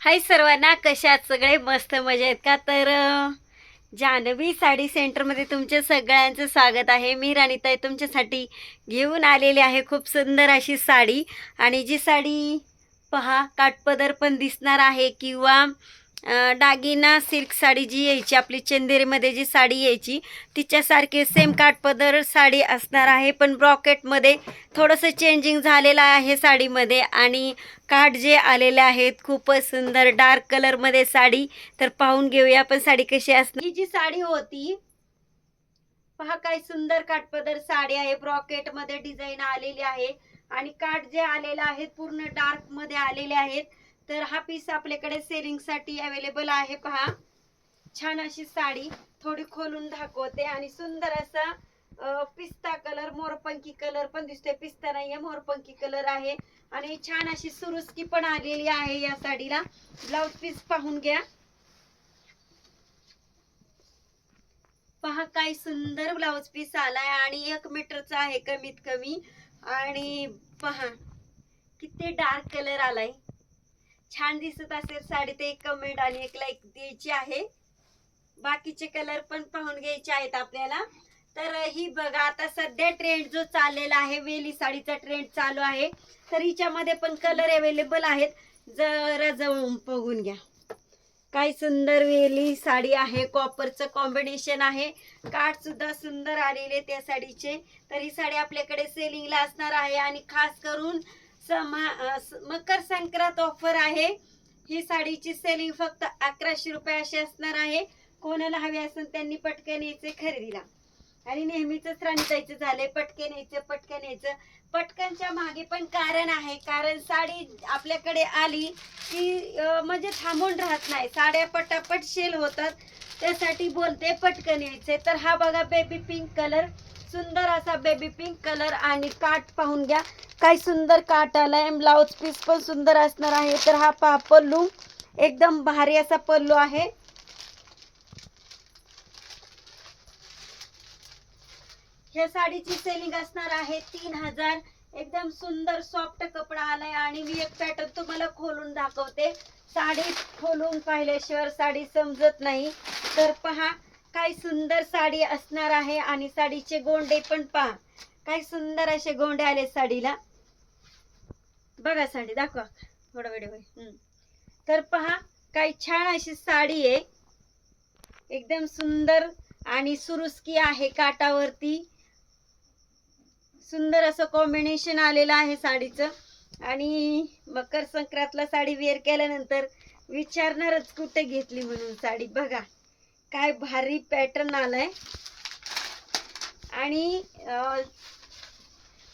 हाय सर्वांना कशात सगळे? मस्त मजा आहेत का? तर जानवी साडी सेंटरमध्ये तुमच्या सगळ्यांचं स्वागत आहे. मी राणीताई तुमच्यासाठी घेऊन आलेली आहे खूप सुंदर अशी साडी. आणि जी साडी पहा काठपदर पण दिसणार आहे किंवा डागिना दागिना सिल्क साडी जी यायची आपली चंदेरीमध्ये जी साडी यायची तिच्यासारखी सेम काठपदर साडी असणार आहे. पण ब्रॉकेटमध्ये थोडंसं चेंजिंग झालेलं आहे साडीमध्ये आणि काठ जे आलेले आहेत खूपच सुंदर डार्क कलरमध्ये साडी. तर पाहून घेऊया आपण साडी कशी असणार. ही जी साडी होती पहा काय सुंदर काठपदर साडी आहे. ब्रॉकेटमध्ये डिझाईन आलेली आहे आणि काठ जे आलेले आहेत पूर्ण डार्कमध्ये आलेले आहेत. तर हा पीस आपल्याकडे सेलिंगसाठी अवेलेबल आहे पहा. छान अशी साडी थोडी खोलून दाखवते आणि सुंदर असा पिस्ता कलर मोरपंखी कलर पण दिसतोय. पिस्ता नाहीये मोरपंखी कलर आहे. आणि छान अशी सुरुस्की पण आलेली आहे या साडीला. ब्लाउज पीस पाहून घ्या. पहा काय सुंदर ब्लाउज पीस आलाय आणि एक मीटरचा आहे कमीत कमी. आणि पहा किती डार्क कलर आलाय. छान दिसत असेल. साडी ते एक कमेंट आणि एक लाईक द्यायची आहे. बाकीचे कलर पण पाहून घ्यायचे आहेत आपल्याला. तर ही बघा आता सध्या ट्रेंड जो चाललेला आहे वेली साडीचा ट्रेंड चालू आहे. तर हिच्यामध्ये पण कलर अवेलेबल आहेत. जरा जवळून बघून घ्या. काय सुंदर वेली साडी आहे. कॉपरचं कॉम्बिनेशन आहे. काठ सुद्धा सुंदर आलेले त्या साडीचे. तर ही साडी आपल्याकडे सेलिंगला असणार आहे. आणि खास करून समा मकर संक्रांत ऑफर आहे. ही साडीची सेलिंग फक्त अकराशे रुपये अशी असणार आहे. कोणाला हवी असेल त्यांनी पटकन यायचे खरेदीला. आणि नेहमीच राणीताईचं झालंय पटकन यायचं पटकन यायचं. पटकनच्या मागे पण कारण आहे. कारण साडी आपल्याकडे आली की म्हणजे थांबून राहत नाही. साड्या पटापट शेल होतात. त्यासाठी बोलते पटकन यायचे. तर हा बघा बेबी पिंक कलर सुंदर असा बेबी पिंक कलर आणि काट पाहून घ्या. काय सुंदर काट आलाय. ब्लाऊज पीस पण सुंदर असणार आहे. तर हा पहा पल्लू. एकदम भारी असा पल्लू आहे. ह्या साडीची सेलिंग असणार आहे तीन हजार. एकदम सुंदर सॉफ्ट कपडा आलाय. आणि मी एक पॅटर्न तुम्हाला खोलून दाखवते. साडी खोलून पाहिल्याशिवाय साडी समजत नाही. तर पहा काय सुंदर साडी असणार आहे. आणि साडीचे गोंडे पण पहा. काय सुंदर असे गोंडे आले साडीला. बघा साडी दाखवा थोडा वेळ होईल तर पहा काही छान अशी साडी आहे. एकदम सुंदर आणि सुरुस्की आहे काटावरती. सुंदर असं कॉम्बिनेशन आलेलं आहे साडीचं. आणि मकर संक्रांतला साडी वेअर केल्यानंतर विचारणारच कुठे घेतली म्हणून साडी. बघा काय भारी पॅटर्न आलाय. आणि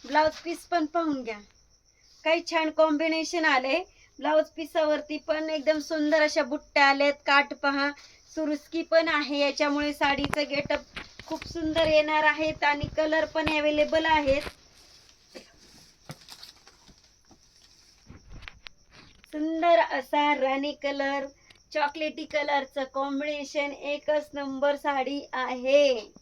ब्लाउज पीस पण पाहून घ्या. काही छान कॉम्बिनेशन आले. ब्लाऊज पिसावरती पण एकदम सुंदर अशा बुट्ट्या आल्यात काठ पहा. सुरुस्की पण आहे. याच्यामुळे साडीचं गेटअप खूप सुंदर येणार आहेत आणि कलर पण अवेलेबल आहेत. सुंदर असा राणी कलर चॉकलेटी कलरचं कॉम्बिनेशन एकच नंबर साडी आहे.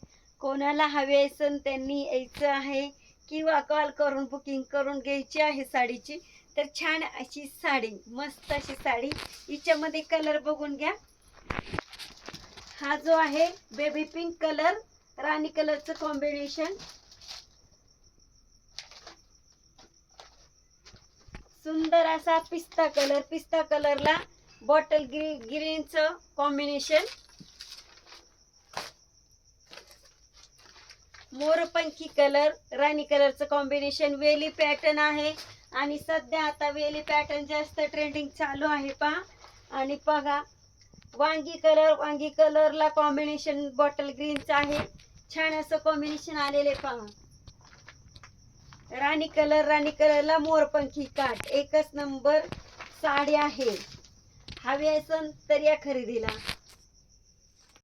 कोणाला हवे असेल त्यांनी यायचं आहे. किंवा कॉल करून बुकिंग करून घ्यायची आहे साडीची तर छान अशी साडी मस्त अशी साडी. हिच्यामध्ये कलर बघून घ्या. हा जो आहे बेबी पिंक कलर राणी कलरचं कॉम्बिनेशन सुंदर असा पिस्ता कलर पिस्ता कलरला बॉटल ग्री ग्रीनचं कॉम्बिनेशन मोरपंखी कलर राणी कलरचं कॉम्बिनेशन वेली पॅटर्न आहे. आणि सध्या आता वेली पॅटर्न जास्त ट्रेंडिंग चालू आहे पहा. आणि बघा वांगी कलर वांगी कलरला कॉम्बिनेशन बॉटल ग्रीनचं आहे. छान असं कॉम्बिनेशन आलेले पहा. राणी कलर राणी कलरला मोरपंखी काठ एकच नंबर साडी आहे. हवी असेल तर या खरेदीला.